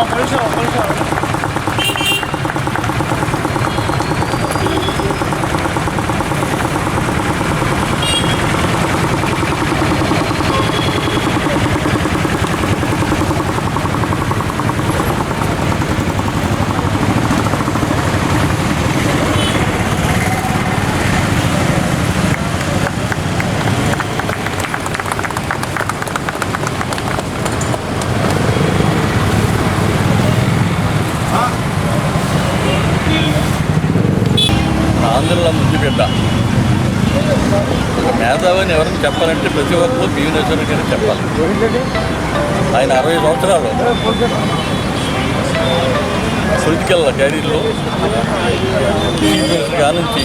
ఆంధ్రలో ఒక మేధావిని ఎవరిని చెప్పాలంటే ప్రతి ఒక్కరు భీమేశ్వర గారికి చెప్పాలి. ఆయన అరవై సంవత్సరాలు. పొలిటికల్ కెరీర్లో చీఫ్ మినిస్టర్ కాడ నుంచి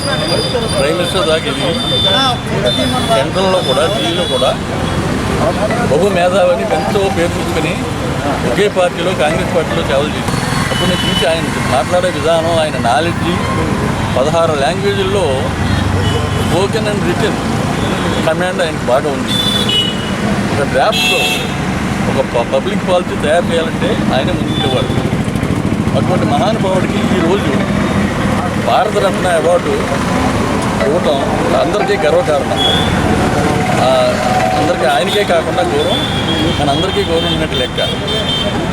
ప్రైమ్ మినిస్టర్ దాకా ఎదిగి సెంట్రల్లో కూడా ఢిల్లీలో కూడా బహు మేధావిని ఎంతో పేరు ఒకే పార్టీలో కాంగ్రెస్ పార్టీలో సేవలు చేసి అప్పుడు నేను చూసి ఆయన మాట్లాడే విధానం ఆయన నాలెడ్జి పదహారు లాంగ్వేజ్ల్లో స్పోకెన్ అండ్ రిటర్న్ కమాండ్ ఆయనకు బాగా ఉంది ఒక డ్రాఫ్ట్లో ఒక పబ్లిక్ పాలసీ తయారు చేయాలంటే ఆయన ముందుండేవాడు. అటువంటి మహానుభావుడికి ఈరోజు భారతరత్న అవార్డు ఇవ్వటం అందరికీ గర్వకారణం. అందరికీ ఆయనకే కాకుండా గౌరవం మన అందరికీ గవర్నమెంట్ లెక్క.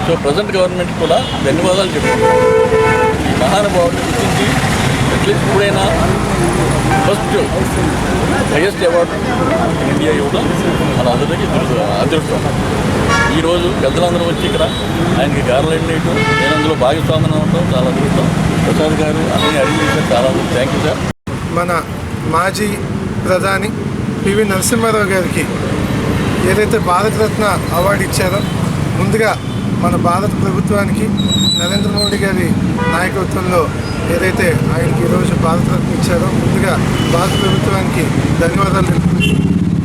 సో ప్రజెంట్ గవర్నమెంట్ కూడా ధన్యవాదాలు చెప్పుకుంటాం ఈ మహానుభావుడిని గుర్తించి అట్లీస్ట్ ఇప్పుడైనా ఫస్ట్ హైయెస్ట్ అవార్డు ఇండియా ఇవ్వడం మన అందరికీ అదృష్టం. ఈరోజు పెద్దలందరూ వచ్చి ఇక్కడ ఆయనకి గారెలు వేయటం నేను అందులో భాగస్వామ్యం ఉండటం చాలా అదృష్టం. ప్రసాద్ గారు అన్నీ అడిగి చాలా థ్యాంక్ యూ సార్ మన మాజీ ప్రధాని పివి నరసింహారావు గారికి ఏదైతే భారతరత్న అవార్డు ఇచ్చారో ముందుగా మన భారత ప్రభుత్వానికి నరేంద్ర మోడీ గారి నాయకత్వంలో ఏదైతే ఆయనకి ఈరోజు భారతరత్న ఇచ్చారో ముందుగా భారత ప్రభుత్వానికి ధన్యవాదాలు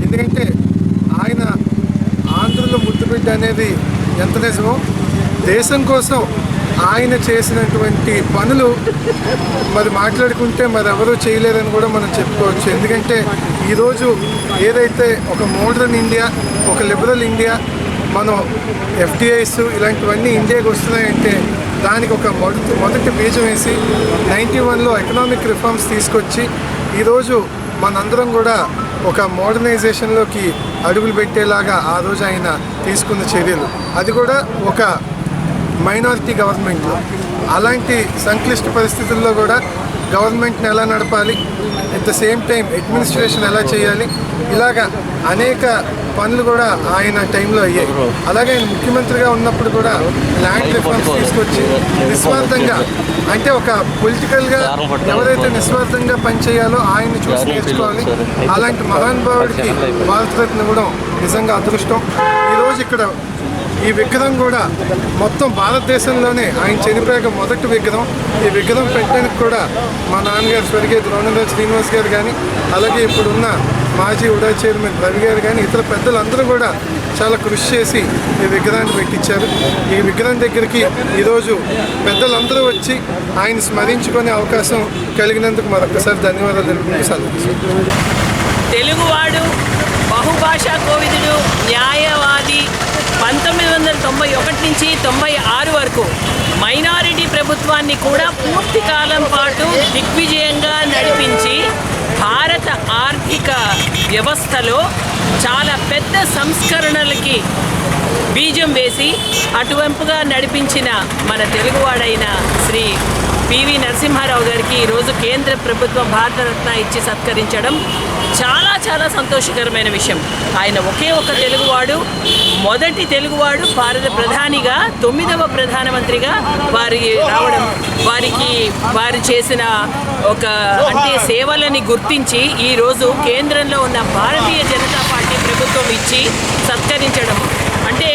ఎందుకంటే ఆయన ఆంధ్రలో ముద్దుబిడ్డ అనేది ఎంత నిజమో దేశం కోసం ఆయన చేసినటువంటి పనులు మరి మాట్లాడుకుంటే మరి ఎవరూ చేయలేరని కూడా మనం చెప్పుకోవచ్చు. ఎందుకంటే ఈరోజు ఏదైతే ఒక మోడర్న్ ఇండియా ఒక లిబరల్ ఇండియా మనం ఎఫ్డిఐస్ ఇలాంటివన్నీ ఇండియాకి వస్తున్నాయంటే దానికి ఒక మొదటి మొదటి బీజం వేసి నైంటీ వన్లో ఎకనామిక్ రిఫార్మ్స్ తీసుకొచ్చి ఈరోజు మనందరం కూడా ఒక మోడర్నైజేషన్లోకి అడుగులు పెట్టేలాగా ఆ రోజు ఆయన తీసుకున్న చర్యలు. అది కూడా ఒక మైనారిటీ గవర్నమెంట్లో. అలాంటి సంక్లిష్ట పరిస్థితుల్లో కూడా గవర్నమెంట్ని ఎలా నడపాలి at the same time administration ఎలా చేయాలి ఇలాగా అనేక పనులు కూడా ఆయన టైంలో అయ్యాయి. అలాగే ఆయన ముఖ్యమంత్రిగా ఉన్నప్పుడు కూడా ల్యాండ్ రిఫార్మ్స్ తీసుకొచ్చి నిస్వార్థంగా అంటే ఒక పొలిటికల్గా ఎవరైతే నిస్వార్థంగా పనిచేయాలో ఆయన్ని చూసి నేర్చుకోవాలి. అలాంటి మహానుభావుడికి భారతరత్న ఇవ్వడం నిజంగా అదృష్టం. ఈరోజు ఇక్కడ ఈ విగ్రహం కూడా మొత్తం భారతదేశంలోనే ఆయన చనిపోయాక మొదటి విగ్రహం. ఈ విగ్రహం పెట్టడానికి కూడా మా నాన్నగారు స్వర్గీయ ద్రోణరాజు శ్రీనివాస్ గారు కానీ అలాగే ఇప్పుడున్న మాజీ ఉడా చైర్మన్ రవి గారు కానీ ఇతర పెద్దలందరూ కూడా చాలా కృషి చేసి ఈ విగ్రహాన్ని పెట్టించారు. ఈ విగ్రహం దగ్గరికి ఈరోజు పెద్దలందరూ వచ్చి ఆయన స్మరించుకునే అవకాశం కలిగినందుకు మరొకసారి ధన్యవాదాలు తెలుపుకుంటూ సెలవు తెలుగువాడు బహుభాషా కోవిదుడు న్యాయవాది పంతొమ్మిది వందల తొంభై ఒకటి నుంచి తొంభై ఆరు వరకు. మైనారిటీ ప్రభుత్వాన్ని కూడా పూర్తి కాలం పాటు దిగ్విజయంగా నడిపించి భారత ఆర్థిక వ్యవస్థలో చాలా పెద్ద సంస్కరణలకి బీజం వేసి అటువైపుగా నడిపించిన మన తెలుగువాడైన శ్రీ పివి నరసింహారావు గారికి ఈరోజు కేంద్ర ప్రభుత్వం భారతరత్న ఇచ్చి సత్కరించడం చాలా చాలా సంతోషకరమైన విషయం. ఆయన ఒకే ఒక తెలుగువాడు మొదటి తెలుగువాడు భారత ప్రధానిగా తొమ్మిదవ ప్రధానమంత్రిగా వారి రావడం వారికి వారు చేసిన ఒక అంటే సేవలని గుర్తించి ఈరోజు కేంద్రంలో ఉన్న భారతీయ జనతా పార్టీ ప్రభుత్వం ఇచ్చి సత్కరించడం. అంటే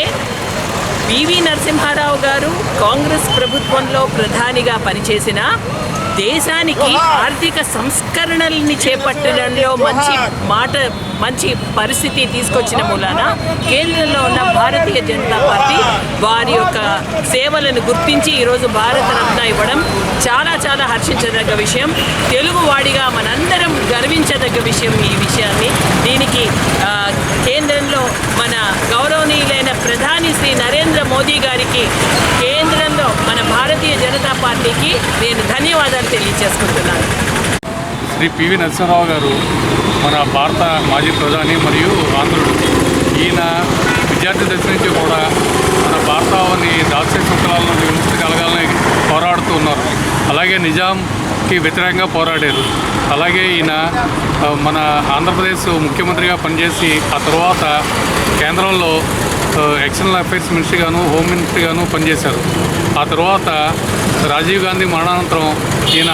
పివి నరసింహారావు గారు కాంగ్రెస్ ప్రభుత్వంలో ప్రధానిగా పనిచేసిన దేశానికి ఆర్థిక సంస్కరణల్ని చేపట్టడంలో మంచి మాట మంచి పరిస్థితి తీసుకొచ్చిన మూలాన కేంద్రంలో ఉన్న భారతీయ జనతా పార్టీ వారి యొక్క సేవలను గుర్తించి ఈరోజు భారతరత్న ఇవ్వడం చాలా చాలా హర్షించదగ్గ విషయం. తెలుగువాడిగా మనందరం గర్వించదగ్గ విషయం ఈ విషయాన్ని. దీనికి కేంద్రంలో మన గౌరవనీయులైన ప్రధాని శ్రీ నరేంద్ర మోదీ గారికి కేంద్రంలో శ్రీ పివి నరసింహరావు గారు మన భారత మాజీ ప్రధాని మరియు ఆంధ్రుడు. ఈయన విద్యార్థి దశ నుంచి కూడా మన భారతాన్ని దాస్య శృంఖలాల నుండి విముక్తి కలగాలని పోరాడుతూ ఉన్నారు. అలాగే నిజాంకి వ్యతిరేకంగా పోరాడారు. అలాగే ఈయన మన ఆంధ్రప్రదేశ్ ముఖ్యమంత్రిగా పనిచేసి ఆ తర్వాత కేంద్రంలో ఎక్స్టర్నల్ అఫైర్స్ మినిస్ట్రీగాను హోమ్ మినిస్ట్రీగాను పనిచేశారు. ఆ తర్వాత రాజీవ్ గాంధీ మరణానంతరం ఈయన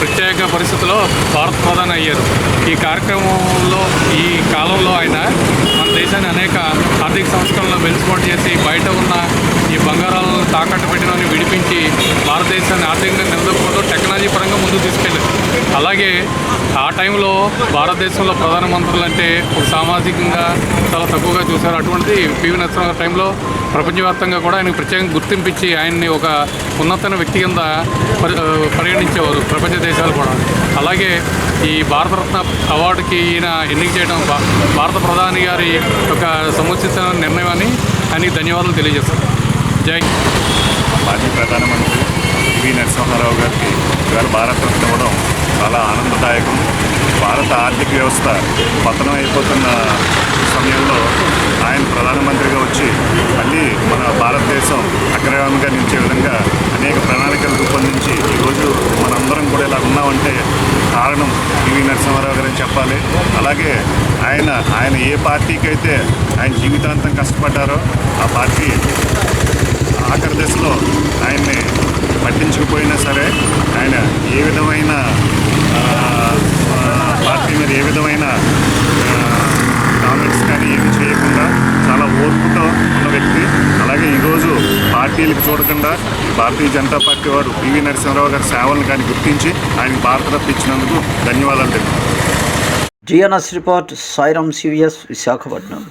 ప్రత్యేక పరిస్థితుల్లో భారత ప్రధాని అయ్యారు. ఈ కార్యక్రమంలో ఈ కాలంలో ఆయన మన దేశాన్ని అనేక ఆర్థిక సంస్కరణలు వెలుసుబాటు చేసి బయట ఉన్న ఈ బంగారాలను తాకట్టు పెట్టినని విడిపించి భారతదేశాన్ని ఆర్థికంగా నిలదొక్కుతూ టెక్నాలజీ పరంగా ముందుకు తీసుకెళ్ళారు. అలాగే ఆ టైంలో భారతదేశంలో ప్రధానమంత్రులు అంటే సామాజికంగా చాలా తక్కువగా చూశారు. అటువంటిది పివి నరసింహ టైంలో ప్రపంచవ్యాప్తంగా కూడా ఆయనకు ప్రత్యేకంగా గుర్తింపించి ఆయన్ని ఒక ఉన్నతమైన వ్యక్తి కింద పరి పరిగణించేవారు ప్రపంచ దేశాలు కూడా. అలాగే ఈ భారతరత్న అవార్డుకి ఈయన ఎన్నిక చేయడం భా- భారత ప్రధాని గారి ఒక సముచిత నిర్ణయం అని ఆయనకి ధన్యవాదాలు తెలియజేస్తాను. జై మాజీ ప్రధానమంత్రి పివి నరసింహారావు గారికి ఇవాళ భారతరత్న ఇవ్వడం చాలా ఆనందదాయకం. భారత ఆర్థిక వ్యవస్థ పతనం అయిపోతున్న సమయంలో ఆయన ప్రధానమంత్రిగా వచ్చి మళ్ళీ మన భారతదేశం అగ్రగామిగా నిలిచే విధంగా అనేక ప్రణాళికలు రూపొందించి ఈరోజు మనందరం కూడా ఇలా ఉన్నామంటే కారణం పివి నరసింహారావు గారని చెప్పాలి. అలాగే ఆయన ఆయన ఏ పార్టీకి అయితే ఆయన జీవితాంతం కష్టపడ్డారో ఆ పార్టీ ఆఖరి దశలో ఆయన్ని పట్టించకపోయినా సరే ఆయన ఏ విధమైన ఆ, ఆ, పార్టీ మీద ఏ విధమైన కామెంట్స్ కానీ ఏమి చేయకుండా చాలా ఓర్పుతో ఉన్న వ్యక్తి అలాగే ఈరోజు పార్టీలకు చూడకుండా భారతీయ జనతా పార్టీ వారు పివి నరసింహరావు గారి సేవలను కానీ గుర్తించి ఆయనకు భారతరత్న ఇచ్చినందుకు ధన్యవాదాలు తెలుపుతున్నాను GNS report Sairam CVS Visakhapatnam.